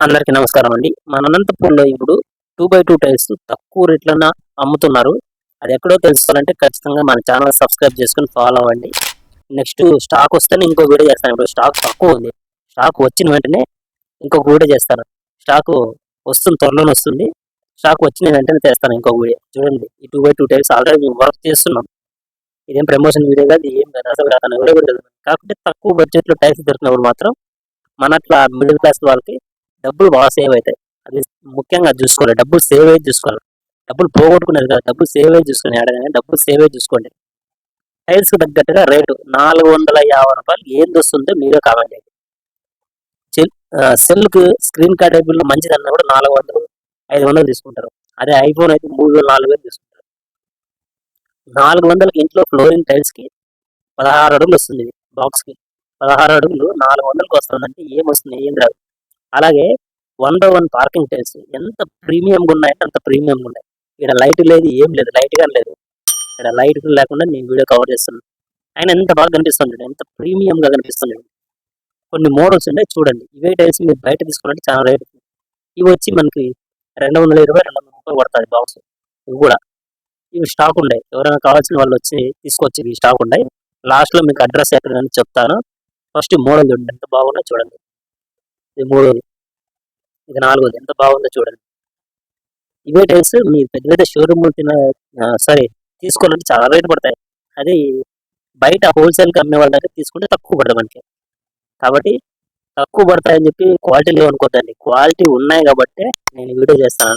అందరికీ నమస్కారం అండి. మన అనంతపూర్లో ఇప్పుడు టూ బై టూ టైల్స్ తక్కువ రేట్లన అమ్ముతున్నారు. అది ఎక్కడో తెలుసుకోవాలంటే ఖచ్చితంగా మన ఛానల్ సబ్స్క్రైబ్ చేసుకుని ఫాలో అవ్వండి. నెక్స్ట్ స్టాక్ వస్తేనే ఇంకో వీడియో చేస్తాను. ఇప్పుడు స్టాక్ తక్కువ ఉంది. స్టాక్ వచ్చిన వెంటనే ఇంకొక వీడియో చేస్తాను. స్టాక్ వస్తుంది త్వరలోనే వస్తుంది. స్టాక్ వచ్చిన వెంటనే చేస్తాను ఇంకొక వీడియో చూడండి ఈ two by two tiles already మేము వర్క్ చేస్తున్నాం. ఇదేం ప్రమోషన్ వీడియో కాదు ఏం కాదు అసలు అతను ఎవరో కూడా కాకపోతే తక్కువ బడ్జెట్లో టైల్స్ దొరికినప్పుడు మాత్రం మన అట్లా మిడిల్ క్లాస్ వాళ్ళకి డబ్బులు బాగా సేవ్ అవుతాయి. అది ముఖ్యంగా చూసుకోవాలి. డబ్బులు సేవ్ అయితే చూసుకోవాలి. డబ్బులు పోగొట్టుకునేది కదా. డబ్బులు సేవ్ అయితే చూసుకుని ఆడగానే డబ్బులు సేవ్ అయితే చూసుకోండి. టైల్స్ తగ్గట్టుగా రేటు నాలుగు వందల యాభై రూపాయలు ఏంది వస్తుందో మీరే కామెంట్ చేయండి. సెల్కి స్క్రీన్ కార్డ్ అయిపోయిన మంచిది కూడా నాలుగు వందలు ఐదు వందలు తీసుకుంటారు. అదే ఐఫోన్ అయితే మూడు వేలు నాలుగు వేలు తీసుకుంటారు. నాలుగు వందలకి ఇంట్లో ఫ్లోరింగ్ టైల్స్కి పదహారు అడుగులు వస్తుంది. బాక్స్కి పదహారు అడుగులు నాలుగు వందలకు వస్తుందంటే ఏం వస్తుంది? ఏం రాదు. అలాగే one by one parking tiles. ఎంత ప్రీమియంగా ఉన్నాయంటే అంత ప్రీమియంగా ఉన్నాయి. ఇక్కడ లైట్ లేదు ఏం లేదు లైట్గా లేదు. ఇక్కడ లైట్ లేకుండా నేను వీడియో కవర్ చేస్తున్నాను. ఆయన ఎంత బాగా కనిపిస్తుంది ఎంత ప్రీమియం గా కనిపిస్తుంది కొన్ని మోడల్స్ ఉన్నాయి చూడండి. ఇవే టైల్స్ మీరు బయట తీసుకున్నట్టు చాలా రేట్. ఇవి వచ్చి మనకి రెండు వందల ఇరవై రెండు వందల ముప్పై పడుతుంది బాక్స్. ఇవి కూడా. ఇవి స్టాక్ ఉన్నాయి. ఎవరైనా కావాల్సిన వాళ్ళు వచ్చి తీసుకొచ్చి ఇవి స్టాక్ ఉన్నాయి. లాస్ట్లో మీకు అడ్రస్ ఎక్కడ చెప్తాను. ఫస్ట్ మోడల్ చూడండి ఎంత బాగున్నా చూడండి. ఇది మూడోది ఇది నాలుగోది ఎంత బాగుందో చూడండి. ఇవే టైల్స్ మీ పెద్ద పెద్ద షోరూమ్ తిన సారీ తీసుకోవాలంటే చాలా రేటు పడతాయి. అది బయట హోల్సేల్ అమ్మే వాళ్ళ దగ్గర తీసుకుంటే తక్కువ పడదు మనకి. కాబట్టి తక్కువ పడతాయని చెప్పి క్వాలిటీ లేవు అనుకోద్దండి. క్వాలిటీ ఉన్నాయి కాబట్టి నేను వీడియో చేస్తాను.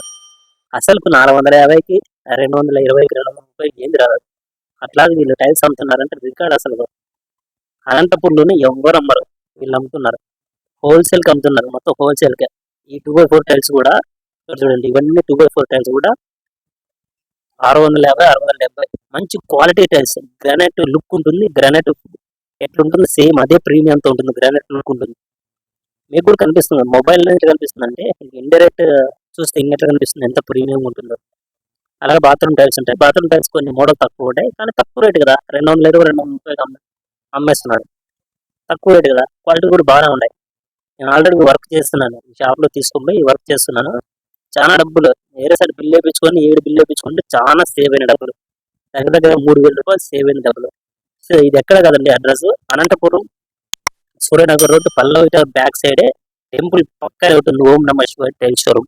అసలు నాలుగు వందల యాభైకి రెండు వందల ఇరవైకి రెండు వందల ముప్పైకి ఏంది రాదు అట్లాగే వీళ్ళు టైల్స్ అమ్ముతున్నారంటే రికార్డ్ అసలు. అనంతపూర్లోనే ఎవరు అమ్మరు వీళ్ళు అమ్ముతున్నారు. హోల్సేల్కి అమ్ముతున్నారు. మొత్తం హోల్సేల్కే. ఈ టూ బై ఫోర్ టైల్స్ కూడా చూడండి ఇవన్నీ టూ బై ఫోర్ టైల్స్ కూడా ఆరు వందల యాభై ఆరు వందల డెబ్బై మంచి క్వాలిటీ టైల్స్ గ్రానైట్ లుక్ ఉంటుంది గ్రానైట్ ఎట్లుంటుంది సేమ్ అదే ప్రీమియంతో ఉంటుంది గ్రానైట్ లుక్ ఉంటుంది. మీకు కూడా కనిపిస్తుంది మొబైల్ ఎట్లా కనిపిస్తుంది అంటే ఇండైరెక్ట్ చూస్తే ఇంకెట్లా కనిపిస్తుంది ఎంత ప్రీమియం ఉంటుందో. అలాగే బాత్రూమ్ టైల్స్ ఉంటాయి. బాత్రూమ్ టైల్స్ కొన్ని మోడల్ తక్కువ ఉంటాయి కానీ తక్కువ రేట్ కదా. రెండు వందల ఇరవై రెండు వందల ముప్పై అమ్మే- అమ్మేస్తున్నాడు తక్కువ రేట్ కదా. క్వాలిటీ కూడా బాగానే ఉన్నాయి. నేను ఆల్రెడీ వర్క్ చేస్తున్నాను. షాప్లో తీసుకొని పోయి వర్క్ చేస్తున్నాను. చాలా డబ్బులు. వేరే సైడ్ బిల్ వేయించుకొని ఏడు బిల్ వేయించుకుంటే చాలా సేవ్ అయిన డబ్బులు. దగ్గర దగ్గర మూడు వేల రూపాయలు సేవ్ అయిన డబ్బులు. సో ఇది ఎక్కడ కదండి అడ్రస్ అనంతపురం సూర్యనగర్ రోడ్డు పల్లవిట బ్యాక్ సైడే టెంపుల్ పక్కనే ఉంటుంది ఓం నమ శివ టైల్ షోరూమ్.